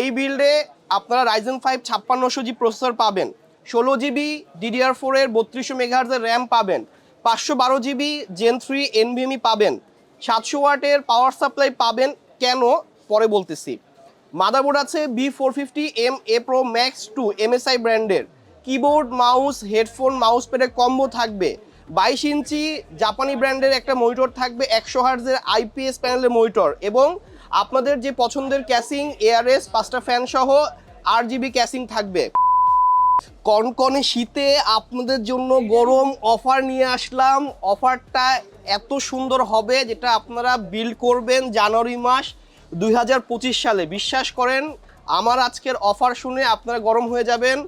এই বিল্ডে আপনারা রাইজেন ফাইভ ছাপ্পান্নশো জি প্রসেসর পাবেন, ষোলো জিবি ডিডিআর ফোরের বত্রিশশো মেগাহার্জের র্যাম পাবেন, পাঁচশো বারো জিবি জেন থ্রি এনভিএমই পাবেন, সাতশো ওয়াটের পাওয়ার সাপ্লাই পাবেন কেন? পরে বলতেছি। মাদারবোর্ড আছে B four fifty M A pro max two MSI ব্র্যান্ডের কিবোর্ড মাউস হেডফোন মাউস প্যাডের কম্বো থাকবে। বাইশ ইঞ্চি জাপানি ব্র্যান্ডের একটা মনিটর থাকবে, একশো হার্জের আইপিএস প্যানেলের মনিটর এবং আপনাদের যে পছন্দের ক্যাসিং এআরএস পাঁচটা ফ্যান সহ আট জিবি ক্যাসিং থাকবে। কনকনে শীতে আপনাদের জন্য গরম অফার নিয়ে আসলাম। অফারটা এত সুন্দর হবে যেটা আপনারা বিল করবেন জানুয়ারি মাস দুই হাজার পঁচিশ সালে। বিশ্বাস করেন, আমার আজকের অফার শুনে আপনারা গরম হয়ে যাবেন।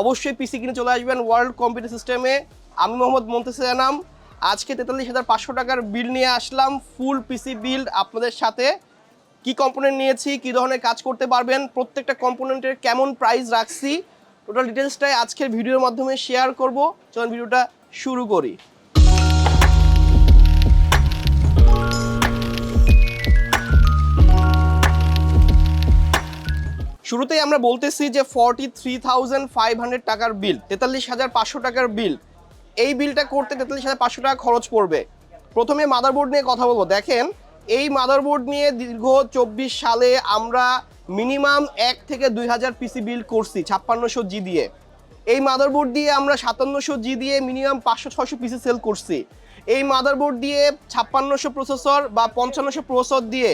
অবশ্যই পিসি কিনে চলে আসবেন ওয়ার্ল্ড কম্পিউটার সিস্টেমে আমি মোহাম্মদ মন্তেসে জানাম আজকে তেতাল্লিশ হাজার পাঁচশো টাকার বিল নিয়ে আসলাম ফুল পিসি বিল্ড আপনাদের সাথে। কি কম্পোনেন্ট নিয়েছি, কি ধরনের কাজ করতে পারবেন, প্রত্যেকটা কম্পোনেন্টের কেমন প্রাইস রাখছি টোটাল ডিটেলসটাই আজকের ভিডিওর মাধ্যমে শেয়ার করব। চলুন ভিডিওটা শুরু করি। শুরুতেই আমরা বলতেছি যে forty three thousand five hundred টাকার বিল তেতাল্লিশ হাজার পাঁচশো টাকার বিল এই বিলটা করতে তেতাল্লিশ হাজার পাঁচশো টাকা খরচ পড়বে। প্রথমে মাদারবোর্ড নিয়ে কথা বলব। দেখেন এই মাদারবোর্ড নিয়ে দীর্ঘ চব্বিশ সালে আমরা মিনিমাম এক থেকে দুই হাজার পিসি বিল করছি, ছাপ্পান্নশো জি দিয়ে। এই মাদারবোর্ড দিয়ে আমরা সাতান্নশো জি দিয়ে মিনিমাম পাঁচশো ছশো পিসি সেল করছি। এই মাদারবোর্ড দিয়ে ছাপ্পান্নশো প্রসেসর বা পঞ্চান্নশো প্রসেসর দিয়ে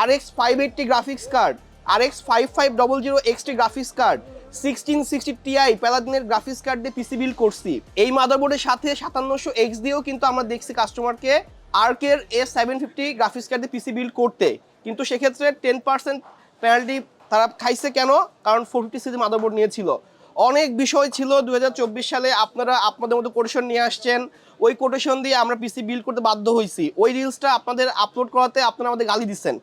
R X five eighty graphics card R X five five double zero XT graphics card sixteen sixty TI প্যালাদিনের graphics card দিয়ে পিসি বিল করছি। এই মাদারবোর্ডের সাথে সাতান্নশো এক্স দিয়েও কিন্তু আমরা দেখছি কাস্টমারকে আর্কের A seven fifty graphics card দিয়ে পিসি বিল করতে। কিন্তু সেক্ষেত্রে টেন পার্সেন্ট পেনাল্টি তারা খাইছে কেন? কারণ ফোর ফিফটি সিজি মাদারবোর্ড নিয়েছিল। অনেক বিষয় ছিল দু হাজার চব্বিশ সালে, আপনারা আপনাদের মতো কোটেশন নিয়ে আসছেন। ওই কোটেশন দিয়ে আমরা পিসি বিল করতে বাধ্য হয়েছি ওই রিলসটা আপনাদের আপলোড করাতে আপনারা আমাদের গালি দিচ্ছেন।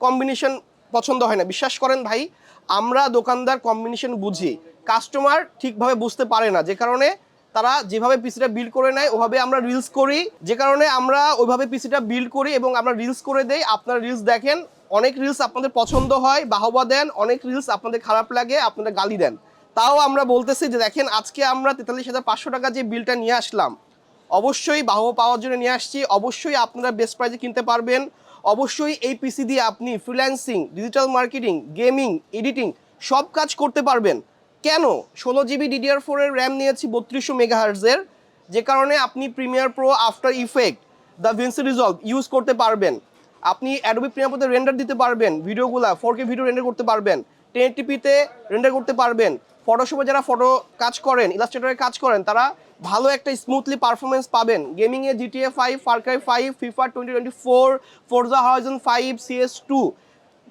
কম্বিনেশন পছন্দ হয় না। বিশ্বাস করেন ভাই, আমরা দোকানদার কম্বিনেশন বুঝি। কাস্টমার ঠিকভাবে বুঝতে পারে না। যে কারণে তারা যেভাবে পিসিটা বিল্ড করে নেয়, ওভাবে আমরা রিলস করি। যে কারণে আমরা ওইভাবে পিসিটা বিল্ড করি এবং আমরা রিলস করে দেই। আপনারা রিলস দেখেন, অনেক রিলস আপনাদের পছন্দ হয়, বাহবা দেন, অনেক রিলস আপনাদের খারাপ লাগে আপনারা গালি দেন। তাও আমরা বলতেছি যে দেখেন, আজকে আমরা তেতাল্লিশ হাজার পাঁচশো টাকা যে বিলটা নিয়ে আসলাম, অবশ্যই বাহবা পাওয়ার জন্য নিয়ে আসছি। অবশ্যই আপনারা বেস্ট প্রাইজে কিনতে পারবেন। অবশ্যই এই পিসি দিয়ে আপনি freelancing digital marketing gaming editing সব কাজ করতে পারবেন। কেন? ষোলো জিবি ডিডিআর ফোরের র্যাম নিয়েছি বত্রিশশো মেগাহার্জের যে কারণে আপনি Premiere Pro After Effects Da Vinci Resolve use করতে পারবেন। আপনি অ্যাডোবি প্রিমিয়ার রেন্ডার দিতে পারবেন, ভিডিওগুলা ফোর কে ভিডিও রেন্ডার করতে পারবেন টেন টিপিতে রেন্ডার করতে পারবেন। ফটোশপে যারা ফটো কাজ করেন ইলাস্ট্রেটরে কাজ করেন, তারা ভালো একটা স্মুথলি পারফরমেন্স পাবেন। গেমিংয়ে GTA five Far Cry five FIFA twenty twenty four Forza Horizon five CS two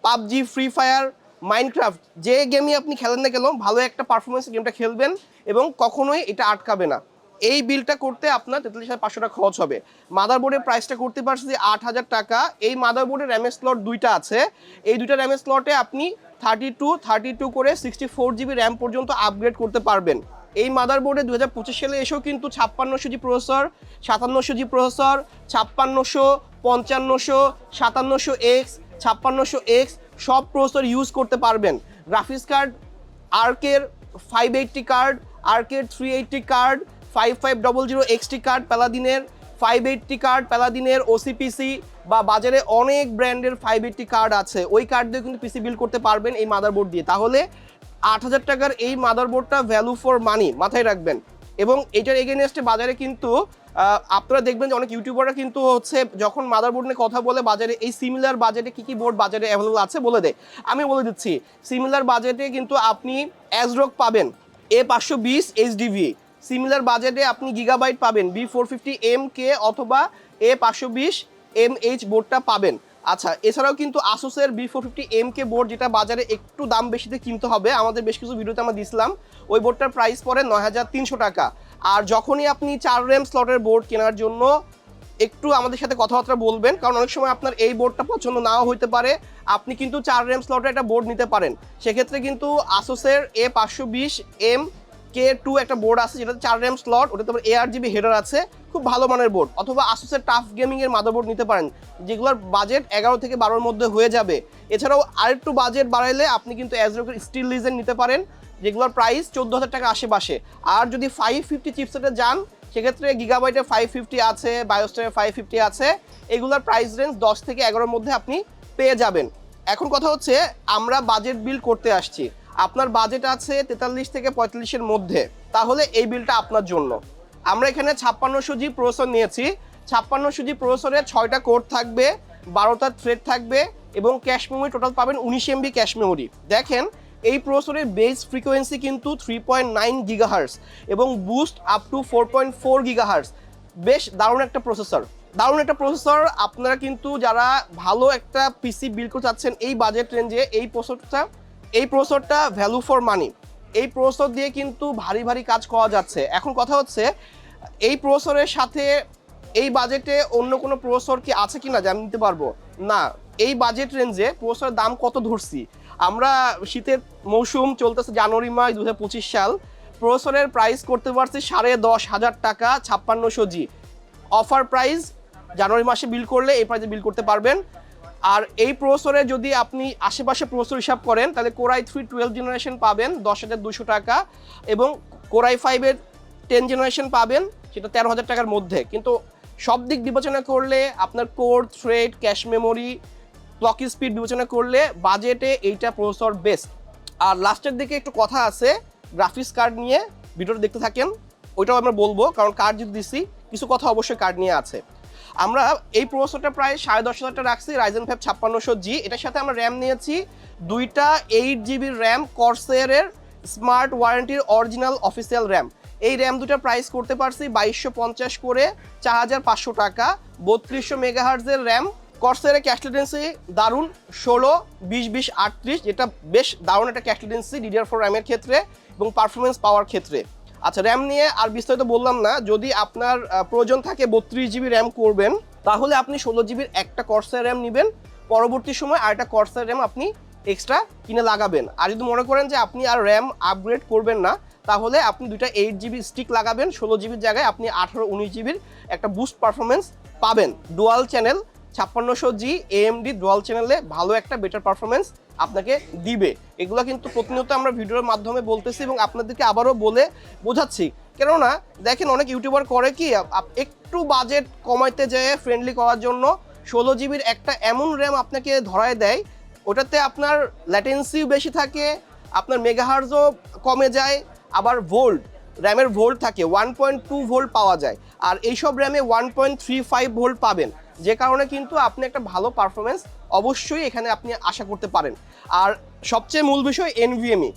PUBG Free Fire Minecraft যে গেমই আপনি খেলেন না কেন, ভালো একটা পারফরমেন্স গেমটা খেলবেন এবং কখনোই এটা আটকাবে না। এই বিলটা করতে আপনার তেতাল্লিশ হাজার পাঁচশো টাকা খরচ হবে। মাদারবোর্ডের প্রাইসটা করতে পারছি যে আট হাজার টাকা। এই মাদারবোর্ডের র্যামের স্লট দুইটা আছে। এই দুইটা র্যামের স্লটে আপনি থার্টি টু থার্টি টু করে সিক্সটি ফোর জিবি র্যাম পর্যন্ত আপগ্রেড করতে পারবেন। এই মাদারবোর্ডে দু হাজার পঁচিশ সালে এসেও কিন্তু ছাপ্পান্নশো জি প্রসেসর সাতান্নশো জি প্রসেসর ছাপ্পান্নশো, পঞ্চান্নশো, সাতান্নশো এক্স ছাপ্পান্নশো এক্স সব প্রসেসর ইউজ করতে পারবেন। গ্রাফিক্স কার্ড আর্কের five eighty card আর্কের three eighty card five five double zero XT card প্যালাদিনের five eighty card প্যালাদিনের ওসিপিসি বা বাজারে অনেক ব্র্যান্ডের ফাইভ এইটটি কার্ড আছে। ওই কার্ড দিয়ে কিন্তু পিসি বিল করতে পারবেন এই মাদারবোর্ড দিয়ে। তাহলে আট হাজার টাকার এই মাদারবোর্ডটা ভ্যালু ফর মানি মাথায় রাখবেন। এবং এটার এগেনস্টে বাজারে কিন্তু আপনারা দেখবেন যে অনেক ইউটিউবাররা কিন্তু হচ্ছে যখন মাদারবোর্ড নিয়ে কথা বলে বাজারে, এই সিমিলার বাজেটে কি কি বোর্ড বাজারে অ্যাভেলেবল আছে বলে দেয়। আমি বলে দিচ্ছি সিমিলার বাজেটে কিন্তু আপনি অ্যাজরক পাবেন এ পাঁচশো বিশ এইচডিভি সিমিলার বাজেটে আপনি গিগাবাইট পাবেন B four fifty M K অথবা এ পাঁচশো বিশ এম এইচ বোর্ডটা পাবেন। আচ্ছা এছাড়াও কিন্তু আসুসের B four fifty M K board যেটা বাজারে একটু দাম বেশিতে কিনতে হবে, আমাদের বেশ কিছু ভিডিওতে আমরা দিছিলাম, ওই বোর্ডটার প্রাইস পড়ে নয় হাজার তিনশো টাকা। আর যখনই আপনি চার র্যাম স্লটের বোর্ড কেনার জন্য একটু আমাদের সাথে কথাবার্তা বলবেন, কারণ অনেক সময় আপনার এই বোর্ডটা পছন্দ নাও হইতে পারে, আপনি কিন্তু চার র্যাম স্লটের একটা বোর্ড নিতে পারেন। সেক্ষেত্রে কিন্তু আসুসের এ পাঁচশো বিশ এম কে টু একটা বোর্ড আছে যেটা চার র্যাম স্লট ওটা তোমার এআর জিবি হেডার আছে, খুব ভালো মানের বোর্ড অথবা আসুসের টাফ গেমিং এর মাদারবোর্ড নিতে পারেন, যেগুলোর বাজেট এগারো থেকে বারোর মধ্যে হয়ে যাবে। এছাড়াও আরেকটু বাজেট বাড়াইলে আপনি কিন্তু অ্যাজরোকের স্টিল লিজেন নিতে পারেন, যেগুলোর প্রাইস চোদ্দ হাজার টাকা আশেপাশে। আর যদি ফাইভ ফিফটি চিপসেটে যান, সেক্ষেত্রে গিগাবাইটের ফাইভ ফিফটি আছে বায়োস্টারের ফাইভ ফিফটি আছে, এগুলোর প্রাইস রেঞ্জ দশ থেকে এগারোর মধ্যে আপনি পেয়ে যাবেন। এখন কথা হচ্ছে, আমরা বাজেট বিল করতে আসছি। আপনার বাজেট আছে তেতাল্লিশ থেকে পঁয়তাল্লিশের মধ্যে, তাহলে এই বিলটা আপনার জন্য। আমরা এখানে ছাপ্পান্নশো জি প্রসেসর নিয়েছি। ছাপ্পান্নশো জি প্রসেসরে ছয়টা কোড থাকবে, বারোটা থ্রেড থাকবে এবং ক্যাশ মেমোরি টোটাল পাবেন উনিশ এমবি ক্যাশ মেমোরি দেখেন, এই প্রসেসরের বেস ফ্রিকোয়েন্সি কিন্তু থ্রি পয়েন্ট নাইন গিগাহার্স এবং boost up to four point four gigahertz বেশ দারুণ একটা প্রসেসর দারুণ একটা প্রসেসর আপনারা কিন্তু যারা ভালো একটা পিসি বিল্ড করতে চাচ্ছেন, এই বাজেট রেঞ্জে এই প্রসেসরটা এই প্রসেসরটা ভ্যালু ফর মানি এই প্রসেসর দিয়ে কিন্তু ভারী ভারী কাজ করা যাচ্ছে। এখন কথা হচ্ছে, এই প্রসেসরের সাথে এই বাজেটে অন্য কোনো প্রসর কি আছে কি না যে আমি নিতে পারব? না, এই বাজেট রেঞ্জে প্রসরের দাম কত ধরছি? আমরা শীতের মৌসুম চলতেছে জানুয়ারি মাস দুহাজার পঁচিশ সাল। প্রসেসরের প্রাইস করতে পারছি সাড়ে দশ হাজার টাকা ছাপ্পান্নশো জি। অফার প্রাইস জানুয়ারি মাসে বিল করলে এই প্রাইসে বিল করতে পারবেন। আর এই প্রসেসরে যদি আপনি আশেপাশে প্রসেসর হিসাব করেন, তাহলে কোরাই থ্রি টুয়েলভ জেনারেশন পাবেন, দশ হাজার দুশো টাকা এবং কোরাই ফাইভের টেন জেনারেশন পাবেন, সেটা তেরো হাজার টাকার মধ্যে। কিন্তু সব দিক বিবেচনা করলে, আপনার core thread cache memory clock speed বিবেচনা করলে বাজেটে এইটা প্রসেসর বেস্ট আর লাস্টের দিকে একটু কথা আছে গ্রাফিক্স কার্ড নিয়ে, ভিডিওটা দেখতে থাকেন, ওইটাও আমরা বলব, কারণ কার্ড যদি দিছি, কিছু কথা অবশ্যই কার্ড নিয়ে আছে। আমরা এই প্রসেসরটা প্রায় সাড়ে দশ হাজার টাকা রাখছি রাইজেন ফাইভ ছাপ্পান্নশো জি এটার সাথে আমরা র্যাম নিয়েছি। দুইটা এইট জিবির র্যাম কর্সেয়ারের স্মার্ট ওয়ারেন্টির অরিজিনাল অফিসিয়াল র্যাম এই র্যাম দুটার প্রাইস করতে পারছি বাইশশো পঞ্চাশ করে, চার হাজার পাঁচশো টাকা। বত্রিশশো মেগাহার্জের র্যাম কর্সের ক্যাশ লেটেন্সি দারুণ, ষোলো, বিশ বিশ, আটত্রিশ, যেটা বেশ দারুণ একটা ক্যাশ লেটেন্সি ডিডিআর ফোর র্যামের ক্ষেত্রে এবং পারফরমেন্স পাওয়ার ক্ষেত্রে। আচ্ছা র্যাম নিয়ে আর বিস্তারিত বললাম না। যদি আপনার প্রয়োজন থাকে বত্রিশ জিবি র্যাম করবেন, তাহলে আপনি ষোলো জিবির একটা কর্সের র্যাম নেবেন। পরবর্তী সময় আর একটা কর্সের র্যাম আপনি এক্সট্রা কিনে লাগাবেন। আর যদি মনে করেন যে আপনি আর র্যাম আপগ্রেড করবেন না, তাহলে আপনি দুইটা এইট জিবি স্টিক লাগাবেন। ষোলো জিবির জায়গায় আপনি আঠারো, উনিশ জিবির একটা বুস্ট পারফরমেন্স পাবেন। ডুয়াল চ্যানেল ছাপ্পান্নশো জি এএমডি ডুয়াল চ্যানেলে ভালো একটা বেটার পারফরমেন্স আপনাকে দিবে। এগুলো কিন্তু প্রতিনিয়ত আমরা ভিডিওর মাধ্যমে বলতেছি এবং আপনাদেরকে আবারও বলে বোঝাচ্ছি। কেননা, দেখেন অনেক ইউটিউবার করে কি একটু বাজেট কমাইতে যেয়ে ফ্রেন্ডলি করার জন্য ষোলো জিবির একটা এমন র্যাম আপনাকে ধরায় দেয়, ওটাতে আপনার ল্যাটেন্সিও বেশি থাকে, আপনার মেগাহার্জও কমে যায়, আবার ভোল্ট র্যামের ভোল্ট থাকে ওয়ান পয়েন্ট টু ভোল্ট পাওয়া যায়। আর এইসব র্যামে one point three five volt পাবেন। যে কারণে কিন্তু আপনি একটা ভালো পারফরমেন্স অবশ্যই এখানে আপনি আশা করতে পারেন। আর সবচেয়ে মূল বিষয় এনভিএমই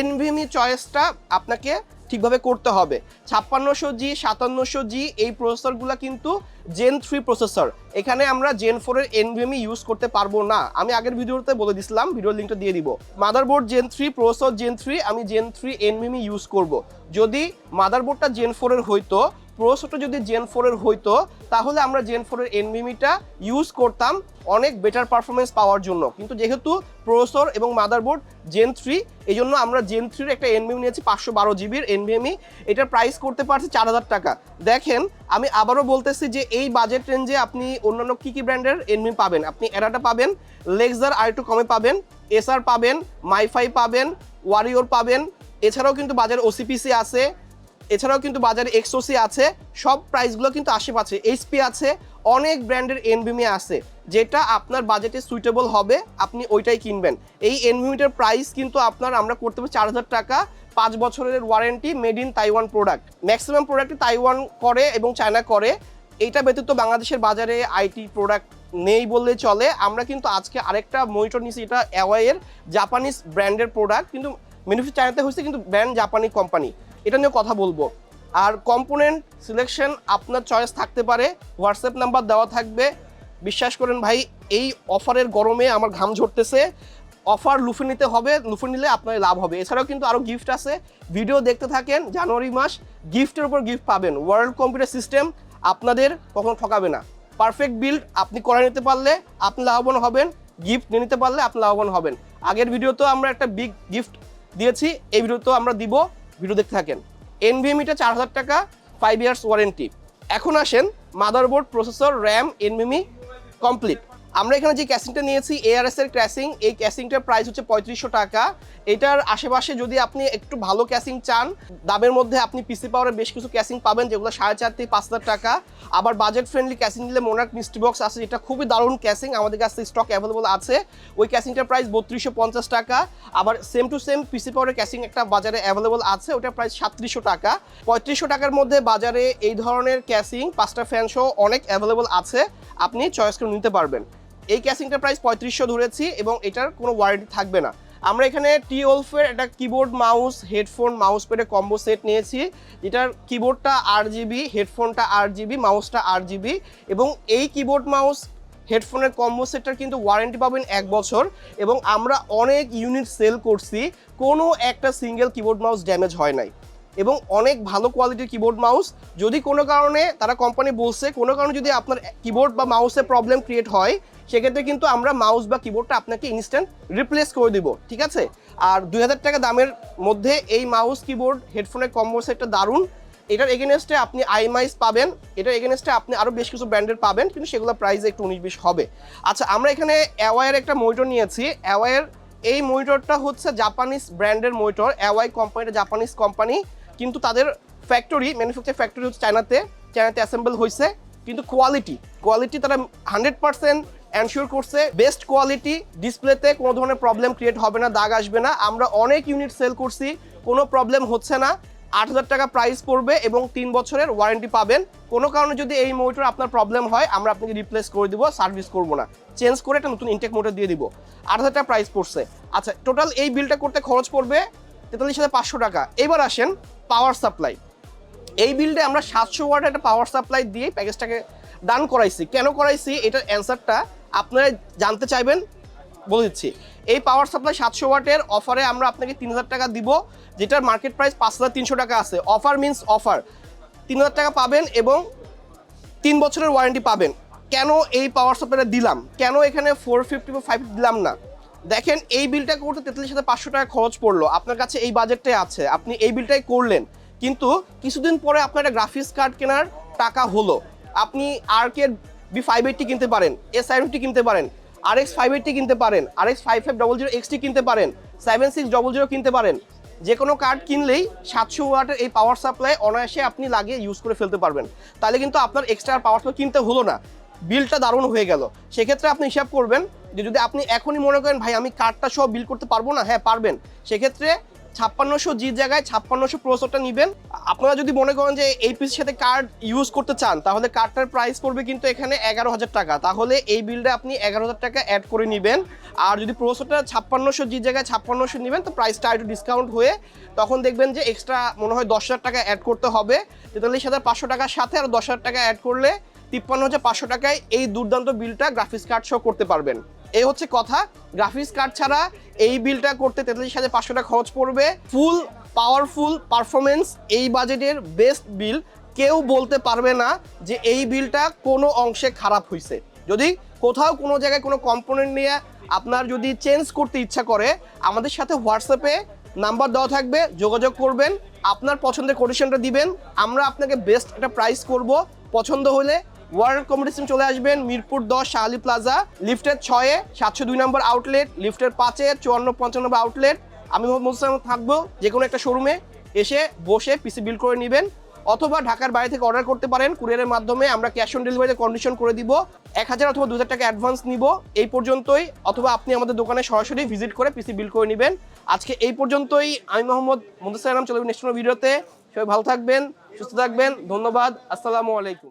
এনভিএমই চয়েসটা আপনাকে ঠিকভাবে করতে হবে। ছাপ্পান্নশো জি সাতান্নশো জি এই প্রসেসরগুলো কিন্তু জেন থ্রি প্রসেসর এখানে আমরা জেন ফোরের এনভিএমই ইউজ করতে পারব না। আমি আগের ভিডিওতে বলে দিছিলাম, ভিডিওর লিঙ্কটা দিয়ে দিব। Motherboard Zen three processor Zen three আমি জেন থ্রি এনভিএমই ইউজ করব। যদি মাদারবোর্ডটা জেন ফোরের হইতো প্রসেসরটা যদি জেন ফোরের হইতো, তাহলে আমরা জেন ফোরের এনভিএমিটা ইউজ করতাম অনেক বেটার পারফরমেন্স পাওয়ার জন্য। কিন্তু যেহেতু প্রসেসর এবং মাদারবোর্ড জেন থ্রি এই জন্য আমরা জেন থ্রির একটা এনভিএমি নিয়েছি, পাঁচশো বারো জিবির এনভিএমি এটার প্রাইস করতে পারছি চার হাজার টাকা। দেখেন, আমি আবারও বলতেছি যে এই বাজেট রেঞ্জে আপনি অন্যান্য কী কী ব্র্যান্ডের এনভিএমি পাবেন? আপনি এরাটা পাবেন লেক্সার আর একটু কমে পাবেন এসআর পাবেন মাইফাই পাবেন ওয়ারিওর পাবেন। এছাড়াও কিন্তু বাজারে ওসিপিসি আছে এছাড়াও কিন্তু বাজারে এক্সোসি আছে, সব প্রাইসগুলো কিন্তু আশেপাশে এইচপি আছে, অনেক ব্র্যান্ডের এনভিমি আছে, যেটা আপনার বাজেটে সুইটেবল হবে, আপনি ওইটাই কিনবেন। এই এনভিমিটার প্রাইস কিন্তু আপনার আমরা করতে পারি চার হাজার টাকা, পাঁচ বছরের warranty made in Taiwan product maximum প্রোডাক্টই তাইওয়ান করে এবং চায়না করে, এইটা ব্যতীত বাংলাদেশের বাজারে আইটি প্রোডাক্ট নেই বললে চলে। আমরা কিন্তু আজকে আরেকটা মনিটর নিছি, এটা অ্যাওয়াইয়ের জাপানিজ ব্র্যান্ডের প্রোডাক্ট কিন্তু ম্যানুফ্যাকচার চায়নাতে হয়েছে, কিন্তু ব্র্যান্ড জাপানি কোম্পানি এটা নিয়ে কথা বলব। আর কম্পোনেন্ট সিলেকশন আপনার চয়েস থাকতে পারে হোয়াটসঅ্যাপ নাম্বার দেওয়া থাকবে। বিশ্বাস করেন ভাই, এই অফারের গরমে আমার ঘাম ঝরতেছে। অফার লুফে নিতে হবে, লুফে নিলে আপনার লাভ হবে। এছাড়াও কিন্তু আরও গিফট আছে। ভিডিও দেখতে থাকেন, জানুয়ারি মাস গিফটের উপর গিফট পাবেন। ওয়ার্ল্ড কম্পিউটার সিস্টেম আপনাদের কখনো ঠকাবে না। পারফেক্ট বিল্ড আপনি করে নিতে পারলে আপনি লাভবান হবেন। গিফট নিয়ে নিতে পারলে আপনি লাভবান হবেন। আগের ভিডিওতেও আমরা একটা বিগ গিফট দিয়েছি, এই ভিডিওতেও আমরা দিব। ভিডিও দেখতে থাকেন। এনভিএমিটা চার হাজার টাকা ফাইভ ইয়ার্স ওয়ারেন্টি এখন আসেন motherboard processor, RAM NVMe complete. আমরা এখানে যে ক্যাসিংটা নিয়েছি এআরএস এর ক্যাসিং, এই ক্যাসিংটার প্রাইস হচ্ছে পঁয়ত্রিশশো টাকা। এটার আশেপাশে যদি আপনি একটু ভালো ক্যাসিং চান, দামের মধ্যে আপনি পিসি পাওয়ারের বেশ কিছু ক্যাসিং পাবেন, যেগুলো সাড়ে চার থেকে পাঁচ হাজার টাকা। আবার বাজেট ফ্রেন্ডলি ক্যাসিং নিলে মোনার্ক মিস্ট্রি বক্স আছে যেটা খুবই দারুণ ক্যাসিং, আমাদের কাছে স্টক অ্যাভেলেবল আছে। ওই ক্যাসিংটার প্রাইস বত্রিশশো পঞ্চাশ টাকা। আবার সেম টু সেম পিসি পাওয়ারের ক্যাসিং একটা বাজারে অ্যাভেলেবল আছে, ওটার প্রাইস সাতত্রিশশো টাকা। পঁয়ত্রিশশো টাকার মধ্যে বাজারে এই ধরনের ক্যাসিং, পাঁচটা ফ্যান সহ অনেক অ্যাভেলেবল আছে। আপনি চয়েস করে নিতে পারবেন। এই ক্যাসিংটার প্রাইস পঁয়ত্রিশশো ধরেছি এবং এটার কোনো ওয়ারেন্টি থাকবে না। আমরা এখানে টি ওলফের একটা কিবোর্ড মাউস হেডফোন মাউস পেডে কম্বো সেট নিয়েছি। যেটার কিবোর্ডটা আট জিবি হেডফোনটা আট জিবি মাউসটা আট জিবি এবং এই কিবোর্ড মাউস হেডফোনের কম্বো সেটটার কিন্তু ওয়ারেন্টি পাবেন এক বছর এবং আমরা অনেক ইউনিট সেল করছি, কোনো একটা সিঙ্গেল কিবোর্ড মাউস ড্যামেজ হয় নাই। এবং অনেক ভালো কোয়ালিটির কিবোর্ড মাউস যদি কোনো কারণে তারা কোম্পানি বলছে, কোনো কারণে যদি আপনার কিবোর্ড বা মাউসে প্রবলেম ক্রিয়েট হয়, সেক্ষেত্রে কিন্তু আমরা মাউস বা কিবোর্ডটা আপনাকে ইনস্ট্যান্ট রিপ্লেস করে দিব, ঠিক আছে? আর দুই হাজার টাকা দামের মধ্যে এই মাউস কিবোর্ড হেডফোনের কম্বো সেটটা দারুণ। এটার এগেনস্টে আপনি আইমাইস পাবেন, এটার এগেনস্টে আপনি আরও বেশ কিছু ব্র্যান্ডের পাবেন, কিন্তু সেগুলো প্রাইস একটু উনিশ বিশ হবে। আচ্ছা আমরা এখানে অ্যাওয়ার একটা মনিটর নিয়েছি। অ্যাওয়ার এই মনিটরটা হচ্ছে জাপানিজ ব্র্যান্ডের মনিটর অ্যাওয়াই কোম্পানিটা জাপানিজ কোম্পানি কিন্তু তাদের ফ্যাক্টরি ম্যানুফ্যাকচার ফ্যাক্টরি হচ্ছে চায়নাতে চায়নাতে অ্যাসেম্বল হয়েছে কিন্তু কোয়ালিটি কোয়ালিটি তারা হান্ড্রেড পার্সেন্ট এনশিওর করছে। বেস্ট কোয়ালিটি ডিসপ্লেতে কোনো ধরনের প্রবলেম ক্রিয়েট হবে না, দাগ আসবে না। আমরা অনেক ইউনিট সেল করছি, কোনো প্রবলেম হচ্ছে না। আট হাজার টাকা প্রাইস পড়বে এবং তিন বছরের ওয়ারেন্টি পাবেন। কোনো কারণে যদি এই মোটর আপনার প্রবলেম হয়, আমরা আপনাকে রিপ্লেস করে দিব সার্ভিস করব না। চেঞ্জ করে একটা নতুন ইনটেক মোটর দিয়ে দিব। আট হাজার টাকা প্রাইস পড়ছে। আচ্ছা টোটাল এই বিলটা করতে খরচ পড়বে তেতাল্লিশ হাজার পাঁচশো টাকা। এবার আসেন পাওয়ার সাপ্লাই এই বিলটা আমরা সাতশো ওয়াট একটা পাওয়ার সাপ্লাই দিয়ে প্যাকেজটাকে ডান করাইছি। কেন করাইছি? এটার অ্যান্সারটা আপনারা জানতে চাইবেন, বলে দিচ্ছি। এই পাওয়ার সাপ্লাই সাতশো ওয়াটের অফারে আমরা আপনাকে তিন হাজার টাকা দিব, যেটার মার্কেট প্রাইস পাঁচ হাজার তিনশো টাকা আছে। অফার মিনস অফার তিন হাজার টাকা পাবেন এবং তিন বছরের ওয়ারেন্টি পাবেন। কেন এই পাওয়ার সাপ্লাইটা দিলাম? কেন এখানে ফোর ফিফটি বা ফাইভ দিলাম না? দেখেন, এই বিলটা করতে তেতাল্লিশ হাজার পাঁচশো টাকা খরচ পড়ল। আপনার কাছে এই বাজেটটাই আছে। আপনি এই বিলটাই করলেন। কিন্তু কিছুদিন পরে আপনার একটা গ্রাফিক্স কার্ড কেনার টাকা হলো। আপনি R K B five eighty কিনতে পারেন এস সেভেনটি কিনতে পারেন আর এক্স ফাইভ এইটটি কিনতে পারেন R X five five double zero XT কিনতে পারেন সেভেন সিক্স ডবল জিরো কিনতে পারেন। যে কোনো কার্ড কিনলেই সাতশো ওয়াটের এই পাওয়ার সাপ্লাই অনায়াসে আপনি লাগিয়ে ইউজ করে ফেলতে পারবেন। তাহলে কিন্তু আপনার এক্সট্রা পাওয়ার সাপ্লাই কিনতে হলো না। বিলটা দারুণ হয়ে গেল। সেক্ষেত্রে আপনি হিসাব করবেন যে যদি আপনি এখনই মনে করেন, ভাই, আমি কার্ডটা সহ বিল করতে পারব না। হ্যাঁ পারবেন। সেক্ষেত্রে ছাপ্পান্নশো জি জায়গায় ছাপ্পান্নশো প্রসেসরটা নেবেন। আপনারা যদি মনে করেন যে এই পিসের সাথে কার্ড ইউজ করতে চান, তাহলে কার্ডটার প্রাইস পড়বে কিন্তু এখানে এগারো হাজার টাকা। তাহলে এই বিলটা আপনি এগারো হাজার টাকা অ্যাড করে নেবেন। আর যদি প্রসেসরটা ছাপ্পান্নশো জি জায়গায় ছাপ্পান্নশো নেবেন, তো প্রাইসটা একটু ডিসকাউন্ট হয়ে তখন দেখবেন যে এক্সট্রা মনে হয় দশ হাজার টাকা অ্যাড করতে হবে। তেতাল্লিশ হাজার পাঁচশো টাকার সাথে আর দশ হাজার টাকা অ্যাড করলে তিপ্পান্ন হাজার পাঁচশো টাকায় এই দুর্দান্ত বিলটা গ্রাফিক্স কার্ড সহ করতে পারবেন। এই হচ্ছে কথা গ্রাফিক্স কার্ড ছাড়া এই বিলটা করতে তেতাল্লিশ হাজার পাঁচশো টাকা খরচ পড়বে। ফুল পাওয়ারফুল পারফরমেন্স এই বাজেটের বেস্ট বিল কেউ বলতে পারবে না যে এই বিলটা কোনো অংশে খারাপ হয়েছে যদি কোথাও কোনো জায়গায় কোনো কম্পোনেন্ট নিয়ে আপনার যদি চেঞ্জ করতে ইচ্ছা করে, আমাদের সাথে হোয়াটসঅ্যাপে নাম্বার দেওয়া থাকবে, যোগাযোগ করবেন, আপনার পছন্দের কোটেশনটা দিবেন, আমরা আপনাকে বেস্ট একটা প্রাইস করব। পছন্দ হলে ওয়ার্ল্ড কম্পিটিশন চলে আসবেন, মিরপুর দশ শাহালি প্লাজা, লিফটের ছয়ে, সাতশো দুই নম্বর আউটলেট লিফটের পাঁচে, চুয়ান্ন, পঞ্চান্ন আউটলেট আমি মোহাম্মদ থাকব যে কোনো একটা শোরুমে এসে বসে পিসি বিল করে নেবেন, অথবা ঢাকার বাইরে থেকে অর্ডার করতে পারেন কুরিয়ারের মাধ্যমে আমরা ক্যাশ অন ডেলিভারিতে কন্ডিশন করে দিব। এক হাজার অথবা দু হাজার টাকা অ্যাডভান্স নিব, এই পর্যন্তই। অথবা আপনি আমাদের দোকানে সরাসরি ভিজিট করে পিসি বিল করে নেবেন। আজকে এই পর্যন্তই। আমি মোহাম্মদ মুদাসালাম চলে নেক্সট ভিডিওতে সবাই ভালো থাকবেন, সুস্থ থাকবেন। ধন্যবাদ। আসসালামু আলাইকুম।